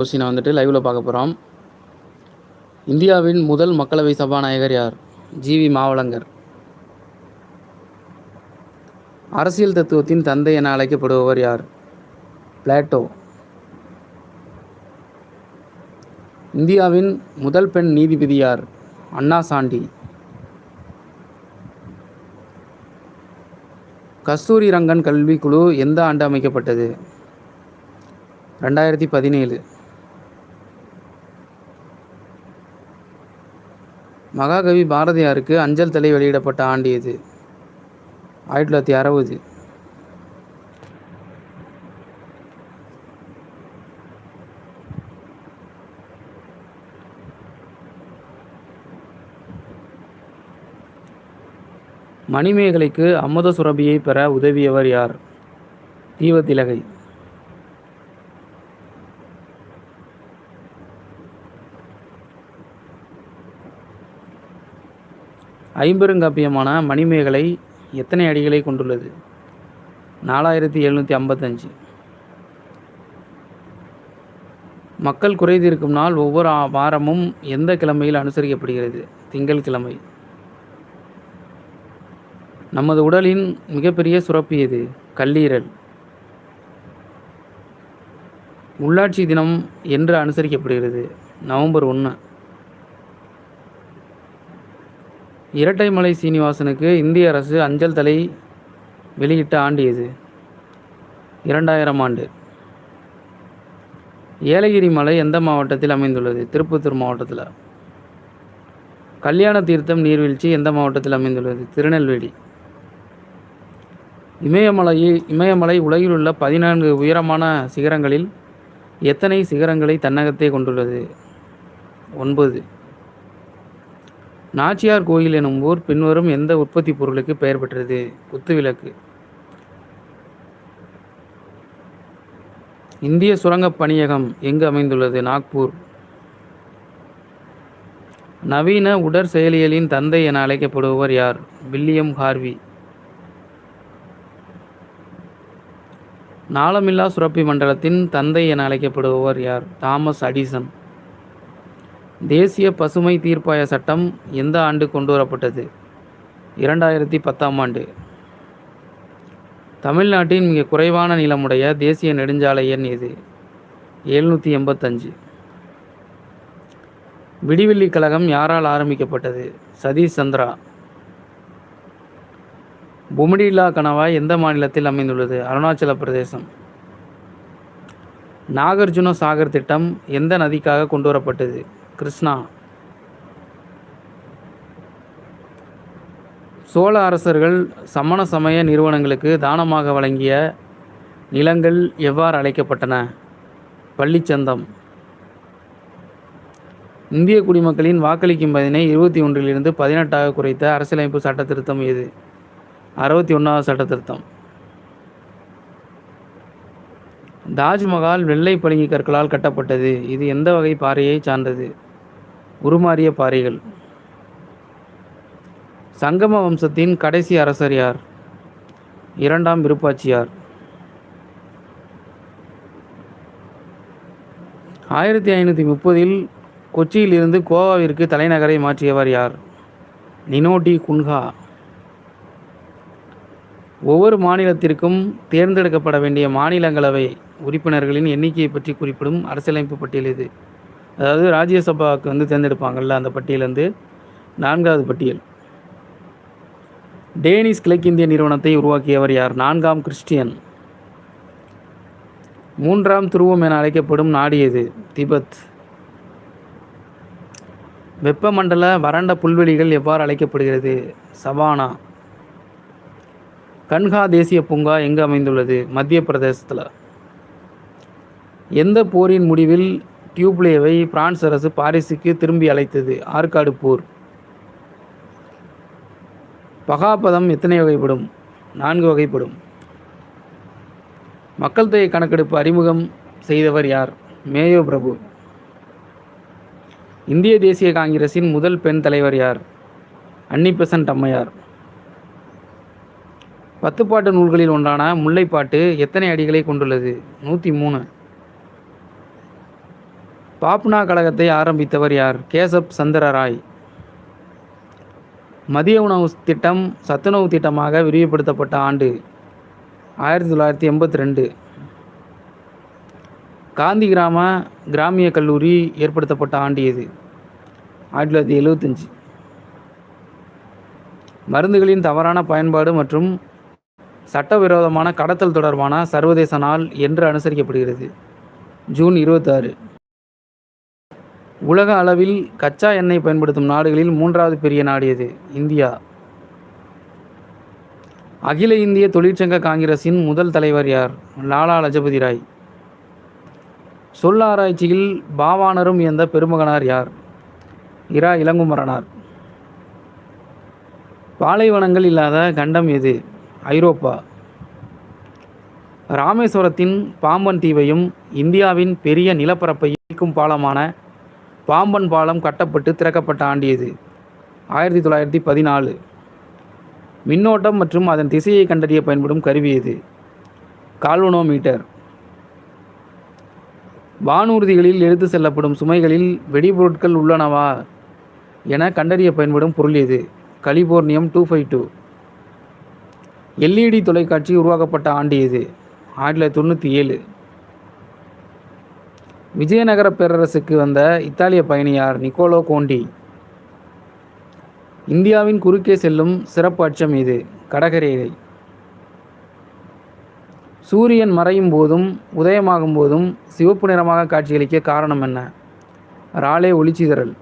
கொஸ்டினை வந்துட்டு லைவில் பார்க்க போகிறோம் இந்தியாவின் முதல் மக்களவை சபாநாயகர் யார்? ஜிவி மாவளங்கர். அரசியல் தத்துவத்தின் தந்தை என அழைக்கப்படுபவர் யார்? பிளாட்டோ. இந்தியாவின் முதல் பெண் நீதிபதி யார்? அண்ணா சாண்டி. கஸ்தூரி ரங்கன் கல்விக்குழு எந்த ஆண்டு அமைக்கப்பட்டது? ரெண்டாயிரத்தி பதினேழு. மகாகவி பாரதியாருக்கு அஞ்சல் தலை வெளியிடப்பட்ட ஆண்டு இது. ஆயிரத்தி தொள்ளாயிரத்தி அறுபது. மணிமேகலைக்கு அமுத சுரபியை பெற உதவியவர் யார்? தீவத்திலகை ஐம்பெருங்காப்பியமான மணிமேகலை எத்தனை அடிகளை கொண்டுள்ளது? நாலாயிரத்தி எழுநூற்றி ஐம்பத்தஞ்சு. மக்கள் குறை தீர்க்கும் நாள் ஒவ்வொரு வாரமும் எந்த கிழமையில் அனுசரிக்கப்படுகிறது? திங்கள் கிழமை. நமது உடலின் மிகப்பெரிய சுரப்பு எது? கல்லீரல். உள்ளாட்சி தினம் என்று அனுசரிக்கப்படுகிறது. நவம்பர் ஒன்று. இரட்டைமலை சீனிவாசனுக்கு இந்திய அரசு அஞ்சல் தலை வெளியிட்ட ஆண்டு எது? இரண்டாயிரம் ஆண்டு. ஏலகிரி மலை எந்த மாவட்டத்தில் அமைந்துள்ளது? திருப்பத்தூர் மாவட்டத்தில். கல்யாண தீர்த்தம் நீர்வீழ்ச்சி எந்த மாவட்டத்தில் அமைந்துள்ளது? திருநெல்வேலி. இமயமலையில் இமயமலை உலகில் உள்ள பதினான்கு உயரமான சிகரங்களில் எத்தனை சிகரங்களை தன்னகத்தே கொண்டுள்ளது? ஒன்பது. நாச்சியார் கோயில் எனும் ஊர் பின்வரும் எந்த உற்பத்தி பொருளுக்கு பெயர் பெற்றது? குத்துவிளக்கு இந்திய சுரங்கப் பணியகம் எங்கு அமைந்துள்ளது? நாக்பூர். நவீன உடற் செயலியலின் தந்தை என அழைக்கப்படுபவர் யார்? William Harvey. நாளமில்லா சுரப்பி மண்டலத்தின் தந்தை என அழைக்கப்படுபவர் யார்? Thomas Addison. தேசிய பசுமை தீர்ப்பாய சட்டம் எந்த ஆண்டு கொண்டு வரப்பட்டது இரண்டாயிரத்தி பத்தாம் ஆண்டு. தமிழ்நாட்டின் மிக குறைவான நிலமுடைய தேசிய நெடுஞ்சாலை எண் இது எழுநூற்றி எண்பத்தஞ்சு விடிவெள்ளி கழகம் யாரால் ஆரம்பிக்கப்பட்டது? சதீஷ் சந்திரா. புமிடில்லா கணவாய் எந்த மாநிலத்தில் அமைந்துள்ளது? அருணாச்சல பிரதேசம். நாகார்ஜுன சாகர் திட்டம் எந்த நதிக்காக கொண்டு வரப்பட்டது கிருஷ்ணா. சோழ அரசர்கள் சமண சமய நிறுவனங்களுக்கு தானமாக வழங்கிய நிலங்கள் எவ்வாறு அழைக்கப்பட்டன? பள்ளிச்சந்தம். இந்திய குடிமக்களின் வாக்களிக்கும் பதினை இருபத்தி ஒன்றிலிருந்து பதினெட்டாக குறைத்த அரசியலமைப்பு சட்ட திருத்தம் எது? அறுபத்தி ஒன்றாவது சட்ட திருத்தம் தாஜ்மஹால் வெள்ளை பளிங்கு கற்களால் கட்டப்பட்டது. இது எந்த வகை பாறையை சார்ந்தது? உருமாறிய பாறைகள். சங்கம வம்சத்தின் கடைசி அரசர் யார்? இரண்டாம் விருப்பாட்சியார் ஆயிரத்தி ஐநூற்றி முப்பதில் கொச்சியிலிருந்து கோவாவிற்கு தலைநகரை மாற்றியவர் யார்? நினோடி குன்ஹா. ஒவ்வொரு மாநிலத்திற்கும் தேர்ந்தெடுக்கப்பட வேண்டிய மாநிலங்களவை உறுப்பினர்களின் எண்ணிக்கையை பற்றி குறிப்பிடும் அரசியலமைப்பு பட்டியல் இது. அதாவது ராஜ்யசபாவுக்கு வந்து தேர்ந்தெடுப்பாங்கள்ல அந்த பட்டியல் வந்து நான்காவது பட்டியல். டேனிஸ் கிழக்கிந்திய நிறுவனத்தை உருவாக்கியவர் யார்? நான்காம் கிறிஸ்டியன். மூன்றாம் துருவம் என அழைக்கப்படும் நாடு எது? திபெத். வெப்பமண்டல வறண்ட புல்வெளிகள் எவ்வாறு அழைக்கப்படுகிறது? சவானா. கன்ஹா தேசிய பூங்கா எங்கு அமைந்துள்ளது? மத்திய பிரதேசத்தில். எந்த போரின் முடிவில் டியூப்லேவை பிரான்ஸ் அரசு பாரிஸுக்கு திரும்பி அழைத்தது. ஆற்காடு போர். பகாபதம் எத்தனை வகைப்படும்? நான்கு வகைப்படும். மக்கள் தொகை கணக்கெடுப்பு அறிமுகம் செய்தவர் யார்? மேயோ பிரபு. இந்திய தேசிய காங்கிரசின் முதல் பெண் தலைவர் யார்? அன்னி பெசன்ட் அம்மையார். பத்துப்பாட்டு நூல்களில் ஒன்றான முல்லைப்பாட்டு எத்தனை அடிகளை கொண்டுள்ளது? நூற்றி மூணு. பாப்னா கழகத்தை ஆரம்பித்தவர் யார்? கேசப் சந்திர ராய் மதிய உணவு திட்டம் சத்துணவு திட்டமாக விரிவுபடுத்தப்பட்ட ஆண்டு ஆயிரத்தி தொள்ளாயிரத்தி எண்பத்தி ரெண்டு. காந்தி கிராம கிராமிய கல்லூரி ஏற்படுத்தப்பட்ட ஆண்டு எது ஆயிரத்தி தொள்ளாயிரத்தி எழுவத்தஞ்சு. மருந்துகளின் தவறான பயன்பாடு மற்றும் சட்டவிரோதமான கடத்தல் தொடர்பான சர்வதேச நாள் என்று அனுசரிக்கப்படுகிறது ஜூன் இருபத்தாறு. உலக அளவில் கச்சா எண்ணெய் பயன்படுத்தும் நாடுகளில் மூன்றாவது பெரிய நாடு எது? இந்தியா. அகில இந்திய தொழிற்சங்க காங்கிரசின் முதல் தலைவர் யார்? லாலா லஜபதி ராய். சொல்லாராய்ச்சியில் பாவாணரும் எந்த பெருமகனார் யார்? இரா இளங்குமரனார். பாலைவனங்கள் இல்லாத கண்டம் எது? ஐரோப்பா. ராமேஸ்வரத்தின் பாம்பன் தீவையும் இந்தியாவின் பெரிய நிலப்பரப்பை ஈர்க்கும் பாலமான பாம்பன் பாலம் கட்டப்பட்டு திறக்கப்பட்ட ஆண்டு எது? ஆயிரத்தி தொள்ளாயிரத்தி பதினாலு. மின்னோட்டம் மற்றும் அதன் திசையை கண்டறிய பயன்படும் கருவி எது? கால்வனோமீட்டர். வானூர்திகளில் எடுத்து செல்லப்படும் சுமைகளில் வெடிபொருட்கள் உள்ளனவா என கண்டறிய பயன்படும் பொருள் எது? Californium two five two. LED தொலைக்காட்சி உருவாக்கப்பட்ட ஆண்டு எது? ஆயிரத்தி தொள்ளாயிரத்தி தொண்ணூற்றி ஏழு. விஜயநகர பேரரசுக்கு வந்த இத்தாலிய பயணியார் நிக்கோலோ கோண்டி. இந்தியாவின் குறுக்கே செல்லும் சிறப்பு அச்சம் இது கடகரேகை. சூரியன் மறையும் போதும் உதயமாகும் போதும் சிவப்பு நிறமாக காட்சியளிக்க காரணம் என்ன? ராலே ஒளிச்சிதறல்.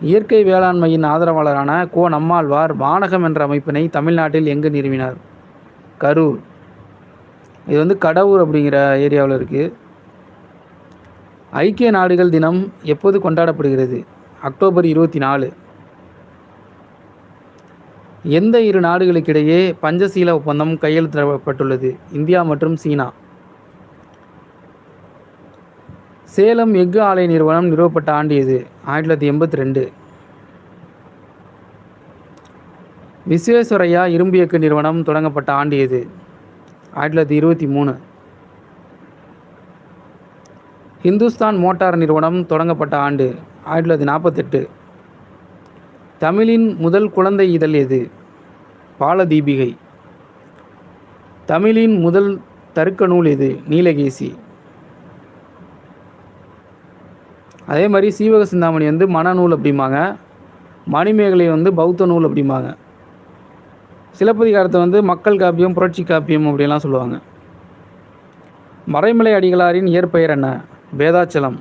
இயற்கை வேளாண்மையின் ஆதரவாளரான கோ நம்மாழ்வார் வானகம் என்ற அமைப்பினை தமிழ்நாட்டில் எங்கு நிறுவினார்? கரூர். இது வந்து கடவுர் அப்படிங்கிற ஏரியாவில் இருக்குது ஐக்கிய நாடுகள் தினம் எப்போது கொண்டாடப்படுகிறது? அக்டோபர் இருபத்தி நாலு எந்த இரு நாடுகளுக்கிடையே பஞ்சசீல ஒப்பந்தம் கையெழுத்திடப்பட்டுள்ளது? இந்தியா மற்றும் சீனா. சேலம் எஃகு ஆலை நிறுவனம் நிறுவப்பட்ட ஆண்டு இது ஆயிரத்தி தொள்ளாயிரத்தி எண்பத்தி ரெண்டு. விஸ்வேஸ்வரையா இரும்பு இயக்கு நிறுவனம் தொடங்கப்பட்ட ஆண்டு இது ஆயிரத்தி தொள்ளாயிரத்தி இருபத்தி மூணு. ஹிந்துஸ்தான் மோட்டார் நிறுவனம் தொடங்கப்பட்ட ஆண்டு ஆயிரத்தி தொள்ளாயிரத்தி நாற்பத்தெட்டு. தமிழின் முதல் குழந்தை இதழ் எது? பாலதீபிகை. தமிழின் முதல் தருக்க நூல் எது? நீலகேசி. அதே மாதிரி சீவக சிந்தாமணி வந்து மனநூல் அப்படிம்பாங்க. மணிமேகலை வந்து பௌத்த நூல் அப்படிம்பாங்க. சிலப்பதிகாரத்தை வந்து மக்கள் காப்பியம் புரட்சி காப்பியம் அப்படிலாம் சொல்லுவாங்க. மறைமலை அடிகளாரின் இயற்பெயர் என்ன? வேதாச்சலம்.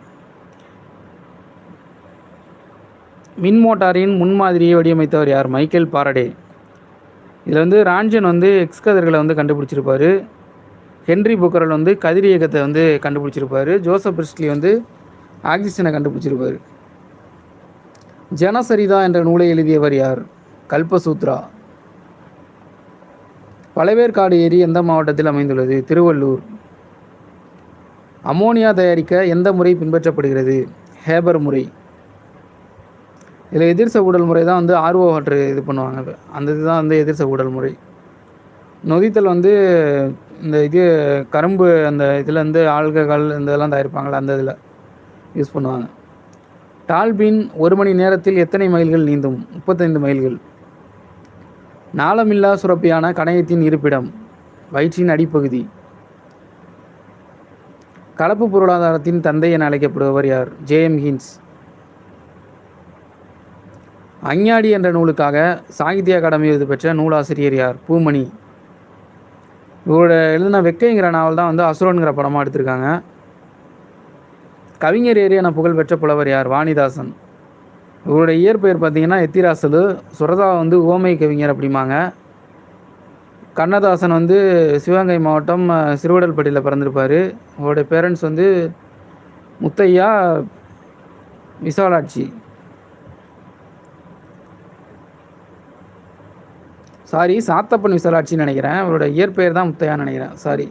மின் மோட்டாரின் முன்மாதிரியை வடிவமைத்தவர் யார்? மைக்கேல் பாரடே இதில் வந்து ராஞ்சன் வந்து எக்ஸ் கதிர்களை வந்து கண்டுபிடிச்சிருப்பார். ஹென்ரி புக்கரல் வந்து கதிரியக்கத்தை வந்து கண்டுபிடிச்சிருப்பார். ஜோசப் பிரிஸ்லி வந்து ஆக்சிஜனை கண்டுபிடிச்சிருப்பார். ஜனசரிதா என்ற நூலை எழுதியவர் யார்? கல்பசூத்ரா. பழவேற்காடு ஏரி எந்த மாவட்டத்தில் அமைந்துள்ளது? திருவள்ளூர். அமோனியா தயாரிக்க எந்த முறை பின்பற்றப்படுகிறது? ஹேபர் முறை. இதில் எதிர் சவுடல் முறை தான் வந்து ஆர்ஓ வாட்டர் இது பண்ணுவாங்க. அந்த இதுதான் வந்து எதிர் சவுடல் முறை. நொதித்தல் வந்து இந்த இது கரும்பு அந்த இதில் வந்து ஆல்கஹால் இந்த இதெல்லாம் தயாரிப்பாங்களே அந்த இதில் யூஸ் பண்ணுவாங்க. டால்பின் ஒரு மணி நேரத்தில் எத்தனை மைல்கள் நீந்தும்? முப்பத்தைந்து மைல்கள். நாளமில்லா சுரப்பியான கணையத்தின் இருப்பிடம் வயிற்றின் அடிப்பகுதி. கலப்பு பொருளாதாரத்தின் தந்தை என அழைக்கப்படுபவர் யார்? JM hints. அஞ்ஞாடி என்ற நூலுக்காக சாகித்ய அகாடமி விருது பெற்ற நூலாசிரியர் யார்? பூமணி. இவரோட எழுதின வெக்கைங்கிற நாவல் தான் வந்து அசுரன்கிற படமாக எடுத்திருக்காங்க. கவிஞர் ஏரியான என புகழ்பெற்ற புலவர் யார்? வாணிதாசன். இவருடைய இயற்பெயர் பார்த்தீங்கன்னா எத்திராசலு சுரதா வந்து ஓமை கவிஞர் அப்படிம்பாங்க. கண்ணதாசன் வந்து சிவகங்கை மாவட்டம் சிறுவடல்பட்டியில் பிறந்திருப்பார். அவருடைய பேரண்ட்ஸ் வந்து முத்தையா விசாலாட்சி. சாரி சாத்தப்பன் விசாலாட்சின்னு நினைக்கிறேன். அவரோட இயற்பெயர் தான் முத்தையான்னு நினைக்கிறேன். சாரி.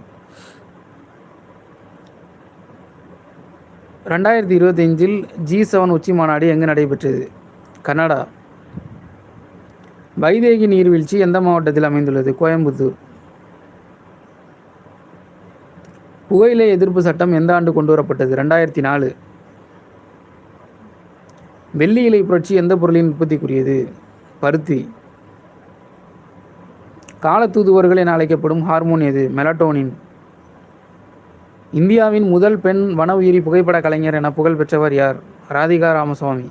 ரெண்டாயிரத்தி இருபத்தஞ்சில் ஜி செவன் உச்சி மாநாடு எங்கே நடைபெற்றது? கனடா வைதேகி நீர்வீழ்ச்சி எந்த மாவட்டத்தில் அமைந்துள்ளது? கோயம்புத்தூர். புகையிலை எதிர்ப்பு சட்டம் எந்த ஆண்டு கொண்டு வரப்பட்டது? ரெண்டாயிரத்தி நாலு வெள்ளி இலை புரட்சி எந்த பொருளின் உற்பத்திக்குரியது? பருத்தி. காலத்தூதுவர்கள் என அழைக்கப்படும் ஹார்மோன் எது? மெலட்டோனின். இந்தியாவின் முதல் பெண் வன உயிரி புகைப்பட கலைஞர் என புகழ் பெற்றவர் யார்? ராதிகா ராமசுவாமி.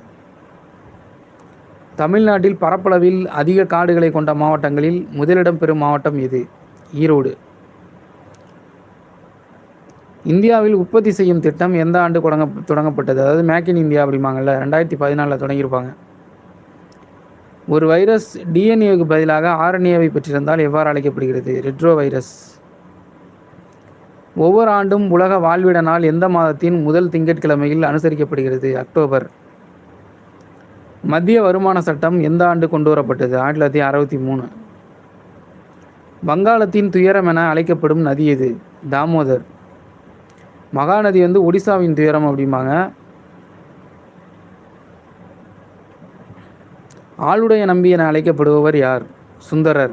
தமிழ்நாட்டில் பரப்பளவில் அதிக காடுகளை கொண்ட மாவட்டங்களில் முதலிடம் பெறும் மாவட்டம் எது? ஈரோடு. இந்தியாவில் உற்பத்தி செய்யும் திட்டம் எந்த ஆண்டு தொடங்க தொடங்கப்பட்டது? அதாவது மேக் இன் இந்தியா அப்படிம்பாங்கல்ல ரெண்டாயிரத்தி பதினாலில் தொடங்கியிருப்பாங்க. ஒரு வைரஸ் டிஎன்ஏவுக்கு பதிலாக ஆர்என்ஏவை பெற்றிருந்தால் எவ்வாறு அழைக்கப்படுகிறது? ரெட்ரோ வைரஸ் ஒவ்வொரு ஆண்டும் உலக வாழ்விட நாள் எந்த மாதத்தின் முதல் திங்கட்கிழமையில் அனுசரிக்கப்படுகிறது? அக்டோபர். மத்திய வருமான சட்டம் எந்த ஆண்டு கொண்டு வரப்பட்டது ஆயிரத்தி தொள்ளாயிரத்தி அறுபத்தி மூணு. வங்காளத்தின் துயரம் என அழைக்கப்படும் நதி எது? தாமோதர். மகாநதி வந்து ஒடிசாவின் துயரம் அப்படிம்பாங்க. ஆளுடைய நம்பி என அழைக்கப்படுபவர் யார்? சுந்தரர்.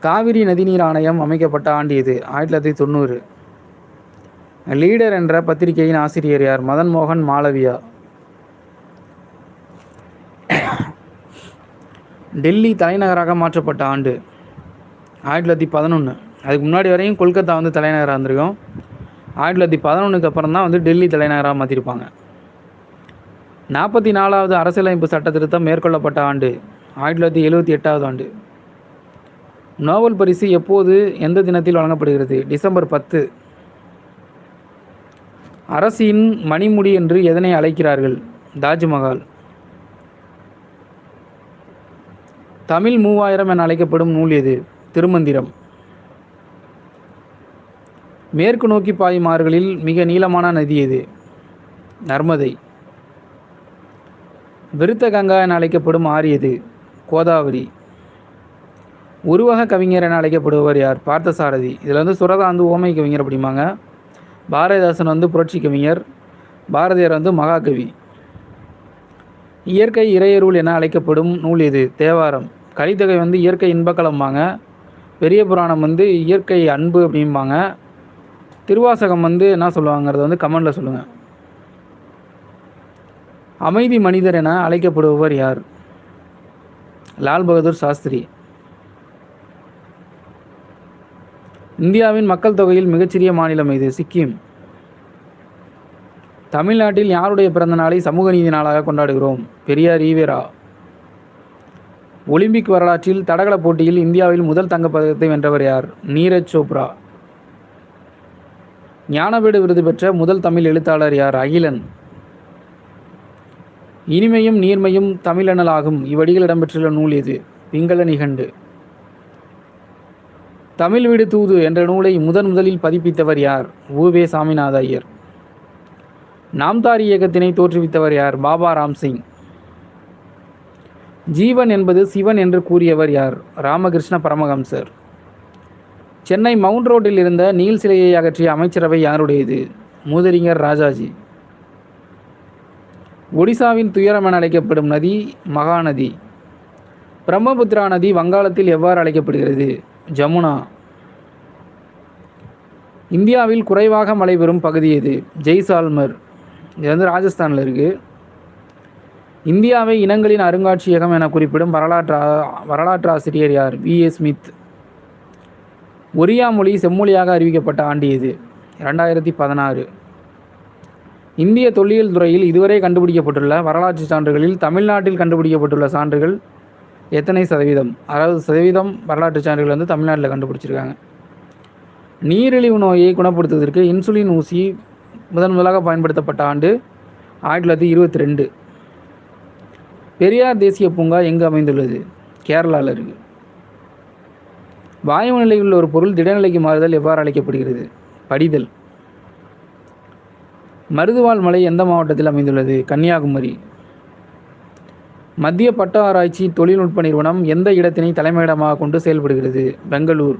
காவிரி நதிநீர் ஆணையம் அமைக்கப்பட்ட ஆண்டு இது ஆயிரத்தி தொள்ளாயிரத்தி தொண்ணூறு. லீடர் என்ற பத்திரிகையின் ஆசிரியர் யார்? மதன் மோகன் மாளவியா. டெல்லி தலைநகராக மாற்றப்பட்ட ஆண்டு. ஆயிரத்தி தொள்ளாயிரத்தி பதினொன்று அதுக்கு முன்னாடி வரையும் கொல்கத்தா வந்து தலைநகராக இருந்திருக்கும். ஆயிரத்தி தொள்ளாயிரத்தி பதினொன்றுக்கு அப்புறம் தான் வந்து டெல்லி தலைநகராக மாற்றிருப்பாங்க நாற்பத்தி நாலாவது அரசியலமைப்பு சட்ட திருத்தம் மேற்கொள்ளப்பட்ட ஆண்டு ஆயிரத்தி தொள்ளாயிரத்தி எழுபத்தி எட்டாவது ஆண்டு. நோபல் பரிசு எப்போது எந்த தினத்தில் வழங்கப்படுகிறது? டிசம்பர் பத்து. அரசின் மணிமுடி என்று எதனை அழைக்கிறார்கள்? தாஜ்மஹால். தமிழ் மூவாயிரம் என அழைக்கப்படும் நூல் எது? திருமந்திரம். மேற்கு நோக்கி பாயும் ஆறுகளில் மிக நீளமான நதி எது? நர்மதை. விருத்த கங்கா என அழைக்கப்படும் ஆறு எது? கோதாவரி. உருவக கவிஞர் என அழைக்கப்படுபவர் யார்? பார்த்தசாரதி. இதில் வந்து சுரதா வந்து ஓமை கவிஞர் அப்படிம்பாங்க. பாரதிதாசன் வந்து புரட்சி கவிஞர். பாரதியார் வந்து மகாகவி. இயற்கை இறையருள் என அழைக்கப்படும் நூல் எது? தேவாரம். கலித்தொகை வந்து இயற்கை இன்பக்கலம்பாங்க. பெரிய புராணம் வந்து இயற்கை அன்பு அப்படிம்பாங்க. திருவாசகம் வந்து என்ன சொல்லுவாங்கிறத வந்து கமெண்டில் சொல்லுங்கள் அமைதி மனிதர் என அழைக்கப்படுபவர் யார்? லால் பகதூர் சாஸ்திரி. இந்தியாவின் மக்கள் தொகையில் மிகச்சிறிய மாநிலம் இது சிக்கிம். தமிழ்நாட்டில் யாருடைய பிறந்த நாளை சமூக நீதி நாளாக கொண்டாடுகிறோம்? பெரியார் ஈவேரா. ஒலிம்பிக் வரலாற்றில் தடகள போட்டியில் இந்தியாவில் முதல் தங்கப்பதக்கத்தை வென்றவர் யார்? நீரஜ் சோப்ரா. ஞானவேடு விருது பெற்ற முதல் தமிழ் எழுத்தாளர் யார்? அகிலன். இனிமையும் நீர்மையும் தமிழனலாகும். இவ்வடிகள் இடம்பெற்றுள்ள நூல் இது பிங்கள நிகண்டு. தமிழ் வீடு தூது என்ற நூலை முதன் முதலில் பதிப்பித்தவர் யார்? ஊவே சாமிநாத ஐயர். நாம்தாரி இயக்கத்தினை தோற்றுவித்தவர் யார்? பாபா ராம்சிங். ஜீவன் என்பது சிவன் என்று கூறியவர் யார்? ராமகிருஷ்ண பரமஹம்சர். சென்னை மவுண்ட் ரோட்டில் இருந்த நீல் சிலையை அகற்றிய அமைச்சரவை யாருடையது? மூதறிஞர் ராஜாஜி. ஒடிசாவின் துயரம் என அழைக்கப்படும் நதி மகாநதி. பிரம்மபுத்திரா நதி வங்காளத்தில் எவ்வாறு அழைக்கப்படுகிறது? ஜமுனா. இந்தியாவில் குறைவாக மழை பெறும் பகுதி எது? ஜெய்சால்மர். இது வந்து ராஜஸ்தானில் இருக்குது இந்தியாவை இனங்களின் அருங்காட்சியகம் என குறிப்பிடும் வரலாற்று வரலாற்று ஆசிரியர் யார்? வி. ஏ. ஸ்மித். ஒரியா மொழி செம்மொழியாக அறிவிக்கப்பட்ட ஆண்டு எது ரெண்டாயிரத்தி பதினாறு. இந்திய தொல்லியல் துறையில் இதுவரை கண்டுபிடிக்கப்பட்டுள்ள வரலாற்று சான்றுகளில் தமிழ்நாட்டில் கண்டுபிடிக்கப்பட்டுள்ள சான்றுகள் எத்தனை சதவீதம்? அறுபது சதவீதம் வரலாற்று சான்றுகள் வந்து தமிழ்நாட்டில் கண்டுபிடிச்சிருக்காங்க. நீரிழிவு நோயை குணப்படுத்துவதற்கு இன்சுலின் ஊசி முதன் முதலாக பயன்படுத்தப்பட்ட ஆண்டு ஆயிரத்தி தொள்ளாயிரத்தி இருபத்தி ரெண்டு. பெரியார் தேசிய பூங்கா எங்கு அமைந்துள்ளது? கேரளாவில் இருக்குது வாயுநிலையில் உள்ள ஒரு பொருள் திடநிலைக்கு மாறுதல் எவ்வாறு அழைக்கப்படுகிறது? படிதல். மருதுவாள் மலை எந்த மாவட்டத்தில் அமைந்துள்ளது? கன்னியாகுமரி. மத்திய பட்ட ஆராய்ச்சி தொழில்நுட்ப நிறுவனம் எந்த இடத்தினை தலைமையிடமாக கொண்டு செயல்படுகிறது? பெங்களூர்.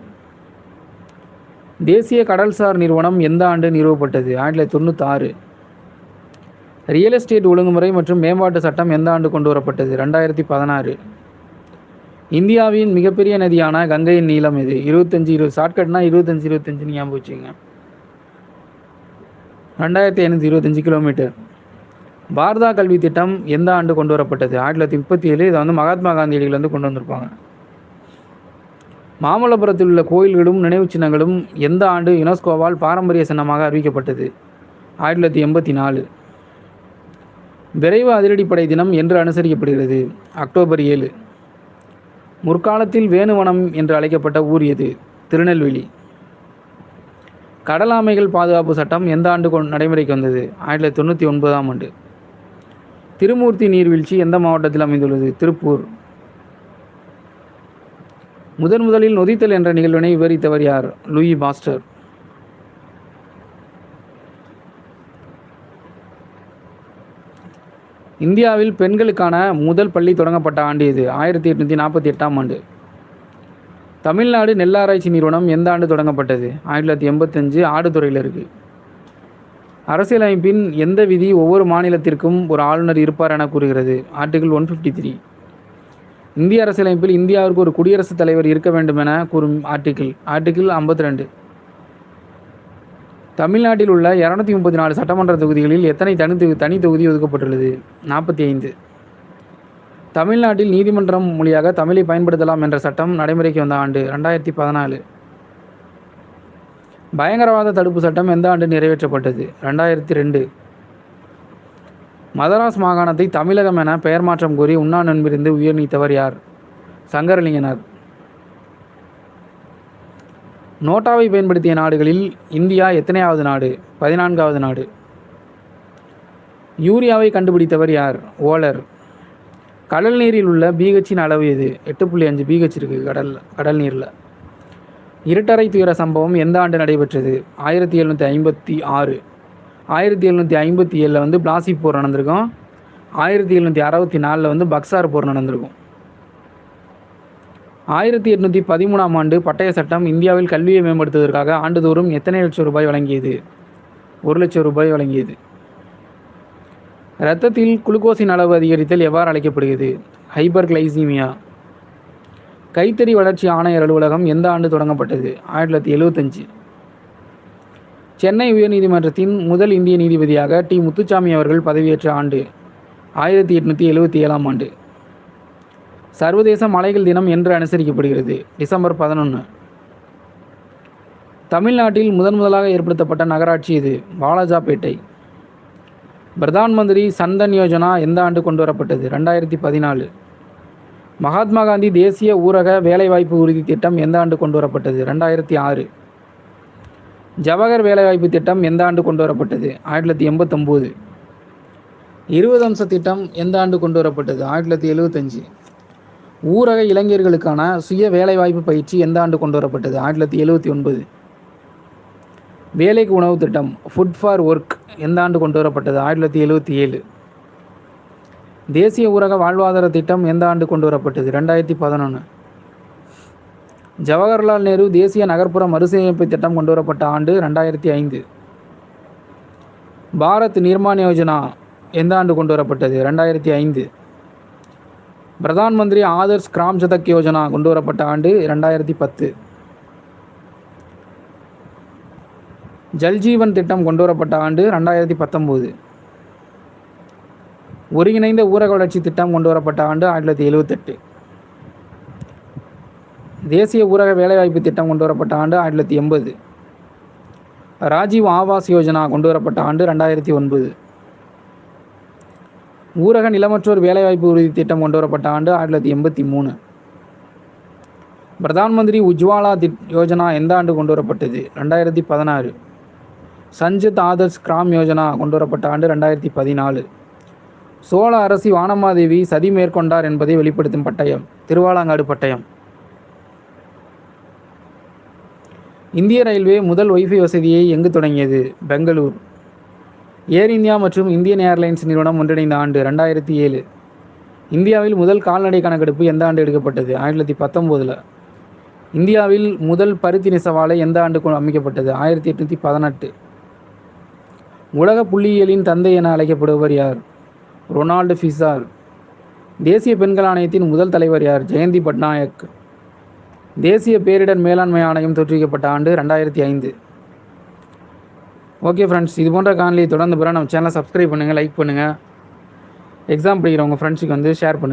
தேசிய கடல்சார் நிறுவனம் எந்த ஆண்டு நிறுவப்பட்டது? ஆயிரத்தி தொள்ளாயிரத்தி தொண்ணூத்தாறு. ரியல் எஸ்டேட் ஒழுங்குமுறை மற்றும் மேம்பாட்டு சட்டம் எந்த ஆண்டு கொண்டு வரப்பட்டது? ரெண்டாயிரத்தி பதினாறு. இந்தியாவின் மிகப்பெரிய நதியான கங்கையின் நீளம் இது இருபத்தஞ்சி இருபது. ஷார்ட்கட்னா இருபத்தஞ்சி இருபத்தஞ்சுன்னு ஞாபகம் வச்சுங்க ரெண்டாயிரத்தி ஐநூற்றி இருபத்தஞ்சி கிலோமீட்டர் பாரதா கல்வி திட்டம் எந்த ஆண்டு கொண்டு வரப்பட்டது? ஆயிரத்தி தொள்ளாயிரத்தி முப்பத்தி ஏழு இதை வந்து மகாத்மா காந்தியடியிலேருந்து கொண்டு வந்திருப்பாங்க. மாமல்லபுரத்தில் உள்ள கோயில்களும் நினைவுச் சின்னங்களும் எந்த ஆண்டு யுனெஸ்கோவால் பாரம்பரிய சின்னமாக அறிவிக்கப்பட்டது? ஆயிரத்தி தொள்ளாயிரத்தி எண்பத்தி நாலு. விரைவு அதிரடிப்படை தினம் என்று அனுசரிக்கப்படுகிறது. அக்டோபர் ஏழு. முற்காலத்தில் வேணுவனம் என்று அழைக்கப்பட்ட ஊர் எது? திருநெல்வேலி. கடல் ஆமைகள் பாதுகாப்பு சட்டம் எந்த ஆண்டு கொ- நடைமுறைக்கு வந்தது? ஆயிரத்தி தொள்ளாயிரத்தி தொண்ணூற்றி ஒன்பதாம் ஆண்டு. திருமூர்த்தி நீர்வீழ்ச்சி எந்த மாவட்டத்தில் அமைந்துள்ளது? திருப்பூர். முதன் முதலில் நொதித்தல் என்ற நிகழ்வினை விவரித்தவர் யார்? Louis Pasteur. இந்தியாவில் பெண்களுக்கான முதல் பள்ளி தொடங்கப்பட்ட ஆண்டு இது ஆயிரத்தி எட்நூற்றி நாற்பத்தி எட்டாம் ஆண்டு. தமிழ்நாடு நெல்லாராய்ச்சி நிறுவனம் எந்த ஆண்டு தொடங்கப்பட்டது? ஆயிரத்தி தொள்ளாயிரத்தி எண்பத்தஞ்சு ஆடுதுறையில் இருக்குது அரசியலமைப்பின் எந்த விதி ஒவ்வொரு மாநிலத்திற்கும் ஒரு ஆளுநர் இருப்பார் என கூறுகிறது. Article one fifty three. இந்திய அரசியலமைப்பில் இந்தியாவிற்கு ஒரு குடியரசுத் தலைவர் இருக்க வேண்டும் என கூறும் ஆர்டிகிள். ஆர்டிகிள் ஐம்பத்தி ரெண்டு. தமிழ்நாட்டில் உள்ள இரநூத்தி முப்பத்தி நாலு சட்டமன்ற தொகுதிகளில் எத்தனை தனி தனி தொகுதி ஒதுக்கப்பட்டுள்ளது? நாற்பத்தி ஐந்து. தமிழ்நாட்டில் நீதிமன்றம் மொழியாக தமிழை பயன்படுத்தலாம் என்ற சட்டம் நடைமுறைக்கு வந்த ஆண்டு ரெண்டாயிரத்தி பதினாலு. பயங்கரவாத தடுப்பு சட்டம் எந்த ஆண்டு நிறைவேற்றப்பட்டது? ரெண்டாயிரத்தி ரெண்டு. மதராஸ் மாகாணத்தை தமிழகம் என பெயர் மாற்றம் கோரி உண்ணா நண்பிருந்து உயிர் நீத்தவர் யார்? சங்கரலிங்கனார். நோட்டாவை பயன்படுத்திய நாடுகளில் இந்தியா எத்தனையாவது நாடு? பதினான்காவது நாடு. யூரியாவை கண்டுபிடித்தவர் யார்? ஓலர். கடல் நீரில் உள்ள பிஹெச்சின் அளவு எது? எட்டு புள்ளி அஞ்சு பிஹெச் இருக்குது கடல் கடல் நீரில். இருட்டரை துயர சம்பவம் எந்த ஆண்டு நடைபெற்றது? ஆயிரத்தி எழுநூற்றி ஐம்பத்தி ஆறு. ஆயிரத்தி எழுநூற்றி ஐம்பத்தி ஏழில் வந்து பிளாசி போர் நடந்திருக்கும். ஆயிரத்தி எழுநூற்றி அறுபத்தி நாலில் வந்து பக்சார் போர் நடந்திருக்கும். ஆயிரத்தி எட்நூற்றி பதிமூணாம் ஆண்டு பட்டய சட்டம் இந்தியாவில் கல்வியை மேம்படுத்துவதற்காக ஆண்டுதோறும் எத்தனை லட்சம் ரூபாய் வழங்கியது? ஒரு லட்சம் ரூபாய் வழங்கியது. இரத்தத்தில் குளுக்கோஸின் அளவு அதிகரித்தல் எவ்வாறு அழைக்கப்படுகிறது? ஹைபர் கிளைசீமியா கைத்தறி வளர்ச்சி ஆணையர் அலுவலகம் எந்த ஆண்டு தொடங்கப்பட்டது? ஆயிரத்தி தொள்ளாயிரத்தி எழுபத்தஞ்சு சென்னை உயர்நீதிமன்றத்தின் முதல் இந்திய நீதிபதியாக டி முத்துச்சாமி அவர்கள் பதவியேற்ற ஆண்டு ஆயிரத்தி எட்நூற்றி எழுபத்தி ஏழாம் ஆண்டு. சர்வதேச மலைகள் தினம் என்று அனுசரிக்கப்படுகிறது. டிசம்பர் பதினொன்று தமிழ்நாட்டில் முதன் முதலாக ஏற்படுத்தப்பட்ட நகராட்சி இது வாலாஜாபேட்டை பிரதான் மந்திரி சந்தன் யோஜனா எந்த ஆண்டு கொண்டு வரப்பட்டது? ரெண்டாயிரத்தி பதினாலு. மகாத்மா காந்தி தேசிய ஊரக வேலைவாய்ப்பு உறுதி திட்டம் எந்த ஆண்டு கொண்டு வரப்பட்டது? ரெண்டாயிரத்தி ஆறு. ஜவஹர் வேலைவாய்ப்பு திட்டம் எந்த ஆண்டு கொண்டு வரப்பட்டது? ஆயிரத்தி தொள்ளாயிரத்தி எண்பத்தொம்போது. இருபது அம்ச திட்டம் எந்த ஆண்டு கொண்டு வரப்பட்டது? ஆயிரத்தி தொள்ளாயிரத்தி எழுபத்தஞ்சு ஊரக இளைஞர்களுக்கான சுய வேலைவாய்ப்பு பயிற்சி எந்த ஆண்டு கொண்டு வரப்பட்டது? ஆயிரத்தி தொள்ளாயிரத்தி எழுபத்தி ஒன்பது. வேலைக்கு உணவு திட்டம் ஃபுட் ஃபார் ஒர்க் எந்த ஆண்டு கொண்டு வரப்பட்டது? ஆயிரத்தி தொள்ளாயிரத்தி எழுபத்தி ஏழு. தேசிய ஊரக வாழ்வாதார திட்டம் எந்த ஆண்டு கொண்டு வரப்பட்டது? ரெண்டாயிரத்தி பதினொன்று ஜவஹர்லால் நேரு தேசிய நகர்ப்புற மறுசீரமைப்பு திட்டம் கொண்டு வரப்பட்ட ஆண்டு ரெண்டாயிரத்தி ஐந்து. பாரத் நிர்மாண் யோஜனா எந்த ஆண்டு கொண்டு வரப்பட்டது? ரெண்டாயிரத்தி ஐந்து. பிரதான் மந்திரி ஆதர்ஷ் கிராம் சதக் யோஜனா கொண்டு வரப்பட்ட ஆண்டு ரெண்டாயிரத்தி பத்து. ஜல்ஜீவன் திட்டம் கொண்டு வரப்பட்ட ஆண்டு ரெண்டாயிரத்தி பத்தொம்போது. ஒருங்கிணைந்த ஊரக வளர்ச்சி திட்டம் கொண்டு வரப்பட்ட ஆண்டு ஆயிரத்தி தொள்ளாயிரத்தி எழுபத்தெட்டு தேசிய ஊரக வேலைவாய்ப்பு திட்டம் கொண்டு வரப்பட்ட ஆண்டு ஆயிரத்தி தொள்ளாயிரத்தி எண்பது. ராஜீவ் ஆவாஸ் யோஜனா கொண்டு வரப்பட்ட ஆண்டு ரெண்டாயிரத்தி ஒன்பது. ஊரக நிலமற்றோர் வேலைவாய்ப்பு உறுதி திட்டம் கொண்டு வரப்பட்ட ஆண்டு ஆயிரத்தி தொள்ளாயிரத்தி எண்பத்தி மூணு. பிரதான் மந்திரி உஜ்வாலா திட் யோஜனா எந்த ஆண்டு கொண்டு வரப்பட்டது ரெண்டாயிரத்தி பதினாறு. சஞ்சித் ஆதர்ஷ் கிராம் யோஜனா கொண்டு வரப்பட்ட ஆண்டு ரெண்டாயிரத்தி பதினாலு. சோழ அரசி வானமாதேவி சதி மேற்கொண்டார் என்பதை வெளிப்படுத்தும் பட்டயம் திருவாலாங்காடு பட்டயம். இந்திய ரயில்வே முதல் வைஃபை வசதியை எங்கு தொடங்கியது? பெங்களூர். ஏர் இந்தியா மற்றும் இந்தியன் ஏர்லைன்ஸ் நிறுவனம் ஒன்றிணைந்த ஆண்டு ரெண்டாயிரத்தி ஏழு. இந்தியாவில் முதல் கால்நடை கணக்கெடுப்பு எந்த ஆண்டு எடுக்கப்பட்டது? ஆயிரத்தி தொள்ளாயிரத்தி பத்தொம்போதில். இந்தியாவில் முதல் பருத்தி நெசவாலை எந்த ஆண்டு கொ- அமைக்கப்பட்டது? ஆயிரத்தி எட்நூற்றி பதினெட்டு. உலக புள்ளியியலின் தந்தை என அழைக்கப்படுபவர் யார்? ரொனால்டு ஃபிசார் தேசிய பெண்கள் ஆணையத்தின் முதல் தலைவர் யார்? ஜெயந்தி பட்நாயக். தேசிய பேரிடர் மேலாண்மை ஆணையம் தோற்றுவிக்கப்பட்ட ஆண்டு ரெண்டாயிரத்தி ஐந்து. ஓகே ஃப்ரெண்ட்ஸ் இது போன்ற காணொலி தொடர்ந்து பிற நம்ம சேனலை சப்ஸ்கிரைப் பண்ணுங்கள் லைக் பண்ணுங்கள் எக்ஸாம் படிக்கிற உங்கள் ஃப்ரெண்ட்ஸுக்கு வந்து ஷேர் பண்ணுங்கள்